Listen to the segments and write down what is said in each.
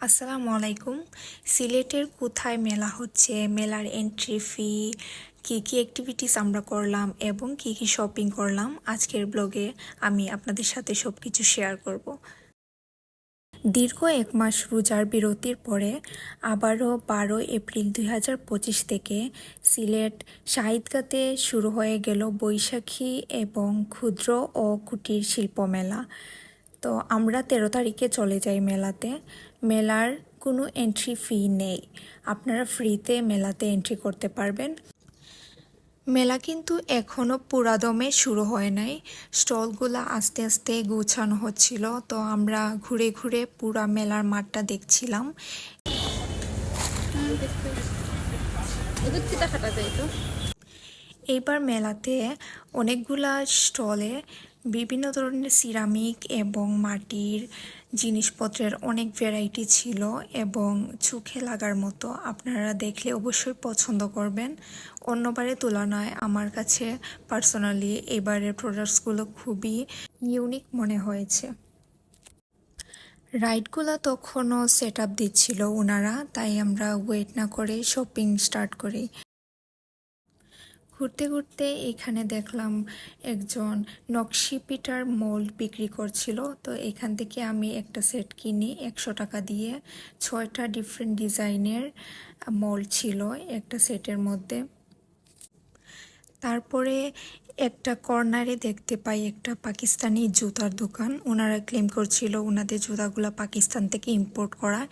আসসালামু আলাইকুম। সিলেটের কোথায় মেলা হচ্ছে? মেলার এন্ট্রি ফি কী কী অ্যাক্টিভিটিস আমরা করলাম এবং কী কী শপিং করলাম? আজকের ব্লগে আমি আপনাদের সাথে সব কিছু শেয়ার করব। দীর্ঘ এক মাস রোজার বিরতির পরে আবারও বারো এপ্রিল দুই হাজার পঁচিশ থেকে সিলেট শাহিদগাতে শুরু হয়ে গেল বৈশাখী এবং ক্ষুদ্র ও কুটির শিল্প মেলা তো আমরা তেরো তারিখে চলে যাই মেলাতে। মেলার কোনো এন্ট্রি ফি নেই। আপনারা ফ্রিতে মেলাতে এন্ট্রি করতে পারবেন। মেলা কিন্তু এখনও পুরাদমে শুরু হয় নাই। স্টলগুলো আস্তে আস্তে গুছানো হচ্ছিল। তো আমরা ঘুরে ঘুরে পুরা মেলার মাঠটা দেখছিলাম। এইবার মেলাতে অনেকগুলা স্টলে বিভিন্ন ধরনের সিরামিক এবং মাটির জিনিসপত্রের অনেক ভ্যারাইটি ছিল এবং চোখে লাগার মতো আপনারা দেখলে অবশ্যই পছন্দ করবেন। অন্যবারের তুলনায় আমার কাছে পার্সোনালি এবারের প্রোডাক্টসগুলো খুবই ইউনিক মনে হয়েছে। রাইডগুলো তখনও সেট আপ দিচ্ছিল ওনারা, তাই আমরা ওয়েট না করে শপিং স্টার্ট করি। ঘুরতে ঘুরতে এখানে দেখলাম একজন নকশি পিটার মোল্ড বিক্রি করছিল। তো এখান থেকে আমি একটা সেট কিনি, একশো টাকা দিয়ে। ছয়টা ডিফারেন্ট ডিজাইনের মোল্ড ছিল একটা সেটের মধ্যে। তারপরে একটা কর্নারে দেখতে পাই একটা পাকিস্তানি জুতার দোকান। ওনারা ক্লেম করছিল ওনাদের জুতাগুলো পাকিস্তান থেকে ইম্পোর্ট করা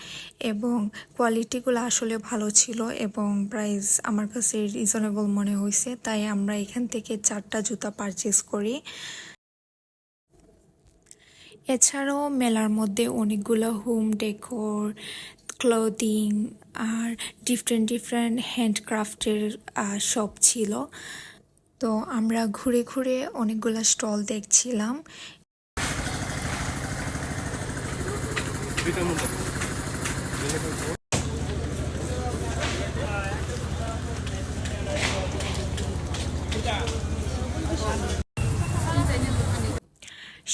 এবং কোয়ালিটিগুলো আসলে ভালো ছিল এবং প্রাইস আমার কাছে রিজনেবল মনে হয়েছে তাই আমরা এখান থেকে চারটা জুতা পারচেস করি। এছাড়াও মেলার মধ্যে অনেকগুলো হোম ডেকোর ক্লোদিং আর ডিফারেন্ট ডিফারেন্ট হ্যান্ডক্রাফটের শপ ছিল। তো আমরা ঘুরে ঘুরে অনেকগুলো স্টল দেখছিলাম।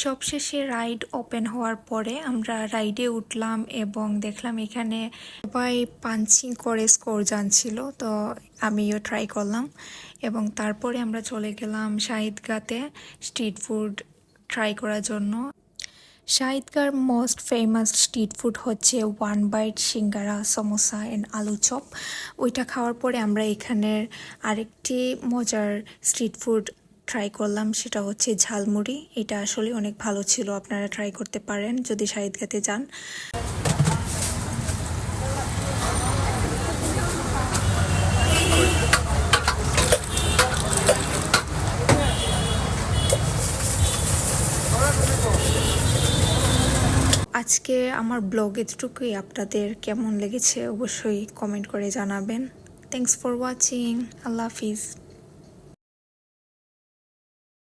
সবশেষে রাইড ওপেন হওয়ার পরে আমরা রাইডে উঠলাম এবং দেখলাম এখানে সবাই পাঞ্চিং করে স্কোর জানছিল, তো আমিও ট্রাই করলাম। এবং তারপরে আমরা চলে গেলাম শাহিদগাতে স্ট্রিট ফুড ট্রাই করার জন্য। শাহিদগার মোস্ট ফেমাস স্ট্রিট ফুড হচ্ছে one bite singara, samosa and aloo chop. ওইটা খাওয়ার পরে আমরা এখানের আরেকটি মজার স্ট্রিট ফুড ট্রাই করলাম সেটা হচ্ছে ঝালমুড়ি। এটা আসলে অনেক ভালো ছিল, আপনারা ট্রাই করতে পারেন যদি শাহিদগাতে যান আজকে আমার ব্লগ এতটুকুই। আপনাদের কেমন লেগেছে অবশ্যই কমেন্ট করে জানাবেন। থ্যাংকস ফর ওয়াচিং আল্লাহ হাফিজ।